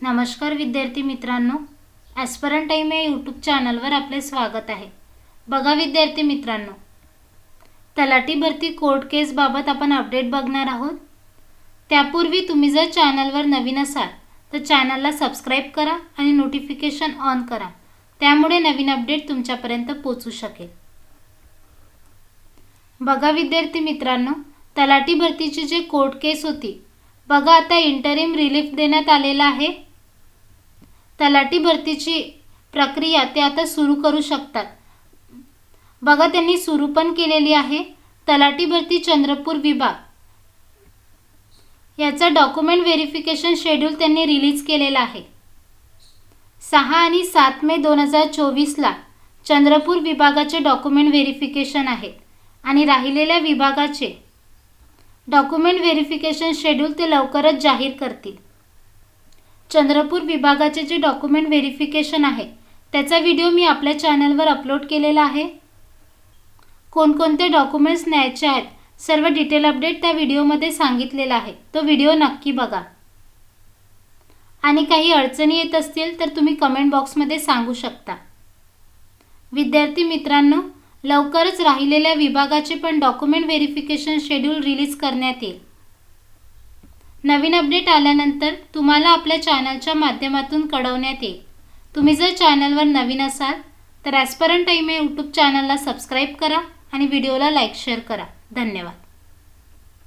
नमस्कार विद्यार्थी मित्रांनो ॲस्परन टाईम या यूट्यूब चॅनलवर आपले स्वागत आहे. बघा विद्यार्थी मित्रांनो तलाठी भरती कोर्ट केसबाबत आपण अपडेट बघणार आहोत. त्यापूर्वी तुम्ही जर चॅनलवर नवीन असाल तर चॅनलला सबस्क्राईब करा आणि नोटिफिकेशन ऑन करा. त्यामुळे नवीन अपडेट तुमच्यापर्यंत पोचू शकेल. बघा विद्यार्थी मित्रांनो तलाठी भरतीची जी कोर्ट केस होती बघा आता इंटरिम रिलीफ देण्यात आलेला आहे. तलाठी भरतीची प्रक्रिया ते आता सुरू करू शकतात. बघा त्यांनी सुरू पण केलेली आहे. तलाठी भरती चंद्रपूर विभाग. याचा डॉक्युमेंट व्हेरिफिकेशन शेड्यूल त्यांनी रिलीज केलेला आहे. सहा आणि सात मे दोन हजार चोवीसला चंद्रपूर विभागाचे डॉक्युमेंट व्हेरिफिकेशन आहे आणि राहिलेल्या विभागाचे डॉक्युमेंट व्हेरिफिकेशन शेड्यूल ते लवकरच जाहीर करतील. चंद्रपूर विभागाचे जे डॉक्युमेंट व्हेरिफिकेशन आहे त्याचा व्हिडिओ मी आपल्या चॅनलवर अपलोड केलेला आहे. कोणकोणते डॉक्युमेंट्स न्यायचे आहेत सर्व डिटेल अपडेट त्या व्हिडिओमध्ये सांगितलेला आहे. तो व्हिडिओ नक्की बघा. आणि काही अडचणी येत असतील तर तुम्ही कमेंट बॉक्समध्ये सांगू शकता. विद्यार्थी मित्रांनो लवकरच राहिलेल्या विभागाचे पण डॉक्युमेंट व्हेरिफिकेशन शेड्यूल रिलीज करण्यात येईल. नवीन अपडेट आल्यानंतर तुम्हाला आपल्या चॅनलच्या माध्यमातून कळवण्यात येईल. तुम्ही जर चॅनलवर नवीन असाल तर ॲस्परंट टाईम या यूट्यूब चॅनलला सबस्क्राईब करा आणि व्हिडिओला लाईक शेअर करा. धन्यवाद.